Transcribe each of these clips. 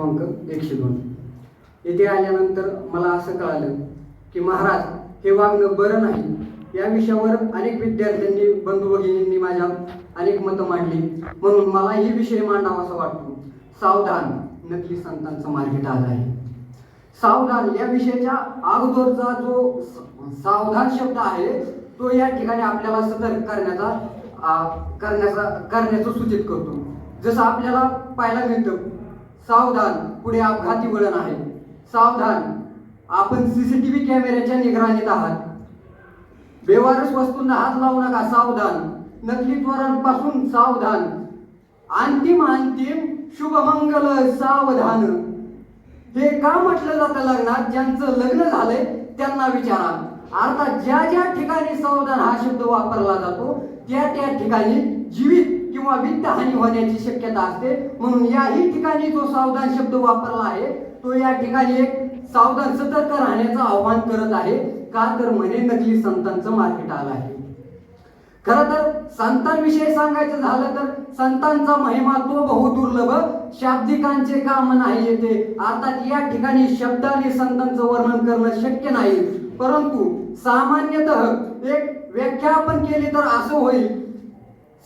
क्रमांक एकशे दोन. येथे आल्यानंतर मला असं कळालं की महाराज हे वागणं बरं नाही. या विषयावर अनेक विद्यार्थ्यांनी बंधू भगिनींनी माझ्या अनेक मतं मांडली. म्हणून मला ही विषय मांडावासा वाटतो. सावधान नकली संतांचं मार्केट आलं आहे. सावधान या विषयाच्या अगोदरचा जो सावधान शब्द आहे तो या ठिकाणी आपल्याला सतर्क करण्याचा करण्याचा करण्याचं सूचित करतो. जसं आपल्याला पाहायला मिळतं सावधान पुढे अपघाती वळण आहे. सावधान. आपण सीसीटीव्ही कॅमेऱ्याच्या निगराणीत आहात. बेवारस वस्तूंना हात लावू नका सावधान. नकली त्वरांपासून सावधान. अंतिम अंतिम शुभमंगल सावधान. हे का म्हटलं जातं लग्नात? ज्यांचं लग्न झालंय त्यांना विचारा. अर्थात ज्या ज्या ठिकाणी सावधान हा शब्द वापरला जातो त्या त्या ठिकाणी जीवित किंवा वित्त हानी होण्याची शक्यता असते. म्हणून याही ठिकाणी जो सावधान शब्द वापरला आहे तो या ठिकाणी एक सावधान सतर्क राहण्याचं आव्हान करत आहे. का तर म्हणे नकली संतांचं मार्केट आलं आहे. खर तर संतांविषयी सांगायचं झालं तर संतांचा महिमा तो बहुदुर्लभ शाब्दिकांचे काम नाही येते. अर्थात या ठिकाणी शब्दाने संतांचं वर्णन करणं शक्य नाही. परंतु सामान्यतः एक व्याख्या आपण केली तर असं होईल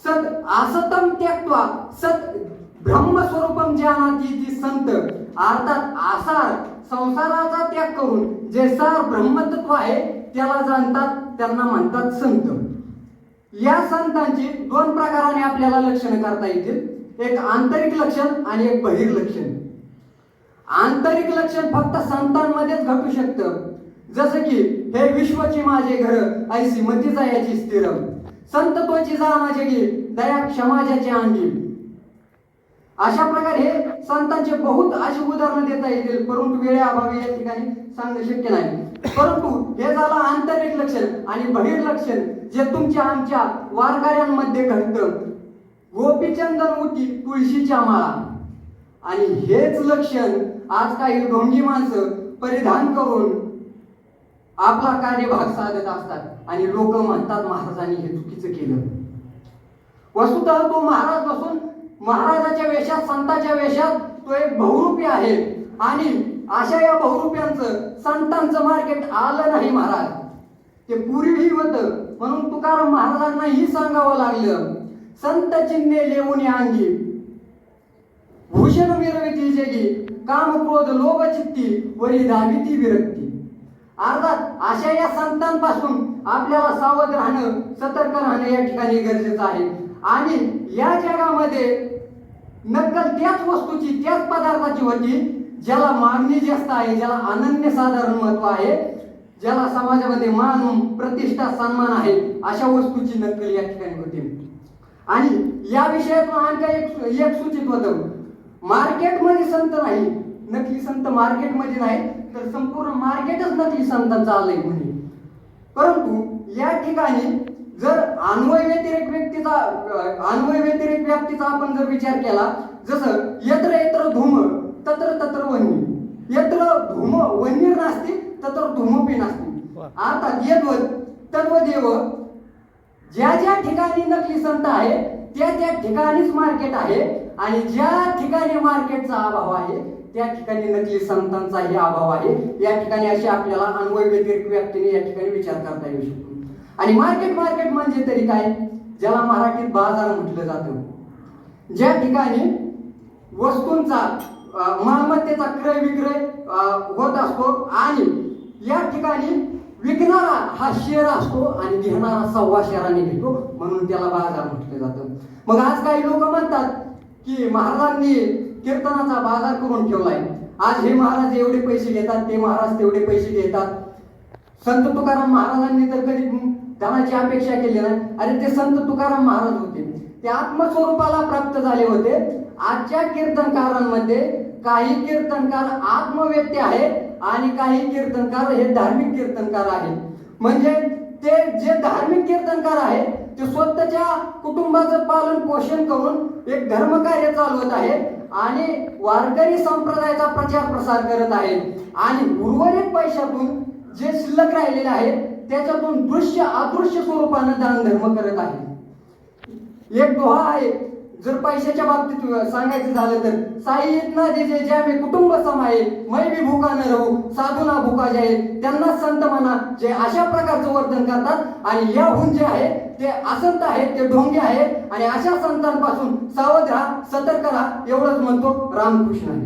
सत असतम त्यक्त्वा सत ब्रह्मस्वरूपम जानाती ती संत. अर्थात आसार संसाराचा त्याग करून जे सार ब्रह्मतत्व आहे त्याला जाणतात त्यांना म्हणतात संत. या संतांची दोन प्रकाराने आपल्याला लक्षणं करता येतील. एक आंतरिक लक्षण आणि एक बहिर लक्षण. आंतरिक लक्षण फक्त संतांमध्येच घटू शकतं. जसं की हे विश्वची माझे घर ऐसी मतीचा याची स्थिर संत तोची माझे दया क्षमाजाची अंगी अशा प्रकारे हे संतांचे बहुत अशी उदाहरणं देता येतील. परंतु वेळेअभावी या ठिकाणी सांगणं शक्य नाही. परंतु हे झालं आंतरिक लक्षण आणि बहिर लक्षण जे तुमच्या आमच्या वारकऱ्यांमध्ये घडतं. गोपीचंदन उटी तुळशीच्या माळा. आणि हेच लक्षण आज काही ढोंगी माणसं परिधान करून आपला कार्यभाग साधत असतात. आणि लोक म्हणतात महाराजांनी हे चुकीचं केलं. वस्तुत तो महाराज असून महाराजाच्या वेशात संताच्या वेशात तो एक बहुरूपी आहे. आणि अशा या बहुरूप्यांचं संतांचं मार्केट आलं नाही महाराज. ते पुरीही होतं. म्हणून तुकाराम महाराजांनाही सांगावं लागलं. संत चिन्हे लेऊन अंगी. भूषण मिरविती जगी. काम क्रोध लोभ चित्ती. वरी दाविती विरक्ती. अर्थात अशा या संतांपासून आपल्याला सावध राहणं सतर्क राहणं या ठिकाणी गरजेचं आहे. आणि या जगामध्ये नक्कल त्याच वस्तूची त्याच पदार्थाची होती ज्याला मागणी जास्त आहे ज्याला अनन्य साधारण महत्त्व आहे ज्याला समाजामध्ये मान प्रतिष्ठा सन्मान आहे अशा वस्तूची नक्कल या ठिकाणी होती. आणि या विषयातून आणखी एक एक सूचित होतं. मार्केटमध्ये संत नाही. नकली संत मार्केटमध्ये नाही. तर संपूर्ण मार्केटच नकली संतांचं आलंय म्हणे परंतु या ठिकाणी जर अन्वय व्यतिरेक व्यक्तीचा अन्वय व्यतिरेक व्याप्तीचा आपण जर विचार केला जसं यत्र यत्र धूम तत्र तत्र वन्य. यत्र धूम वन्य नास्ती तत्र धूमपी नास्ती. अर्थात यद्वत तद्वदेव ज्या ज्या ठिकाणी नकली संत आहे त्या त्या ठिकाणीच मार्केट आहे आणि ज्या ठिकाणी मार्केटचा अभाव आहे त्या ठिकाणी नकली संतांचाही अभाव आहे. या ठिकाणी अशी आपल्याला अन्वय व्यतिरिक्त व्यक्तीने या ठिकाणी विचार करता येऊ शकतो. आणि मार्केट मार्केट म्हणजे तरी काय? ज्याला मराठीत बाजार म्हटलं जातं. ज्या ठिकाणी वस्तूंचा मालमत्तेचा क्रय विक्रय होत असतो आणि या ठिकाणी विकणारा हा शेअर असतो आणि घेणारा सव्वा शेअराने घेतो म्हणून त्याला बाजार म्हटलं जातं. मग आज काही लोक म्हणतात की महाराजांनी कीर्तनाचा बाजार करून ठेवलाय. आज हे महाराज एवढे पैसे घेतात ते महाराज तेवढे पैसे घेतात. संत तुकाराम महाराजांनी तर कधी धनाची अपेक्षा केली नाही. अरे ते संत तुकाराम महाराज होते. ते आत्मस्वरूपाला प्राप्त झाले होते. आजच्या कीर्तनकारांमध्ये काही कीर्तनकार आत्मव्यक्ती आहे आणि काही कीर्तनकार हे धार्मिक कीर्तनकार आहेत. म्हणजे ते जे धार्मिक कीर्तनकार आहेत ते स्वतःच्या कुटुंबाचं पालन पोषण करून एक धर्मकार्य चालवत आहे. आणि वारकरी संप्रदायाचा प्रचार प्रसार करत आहेत. आणि उर्वरित पैशातून जे शिल्लक राहिलेले आहेत त्याच्यातून दृश्य अदृश्य स्वरूपानं दान धर्म करत आहे एक दोहा आहे जर पैशाच्या बाबतीत सांगायचं झालं तर साई इतना जे जे ज्या मी कुटुंब समाये मै बी भूका न राहू साधू ना भूका जाईल त्यांना संत म्हणा जे अशा प्रकारचं वर्तन करतात. आणि याहून जे आहे ते असंत आहेत ते ढोंगे आहेत. आणि अशा संतांपासून सावध राहा सतर्क राहा एवढंच म्हणतो रामकृष्ण.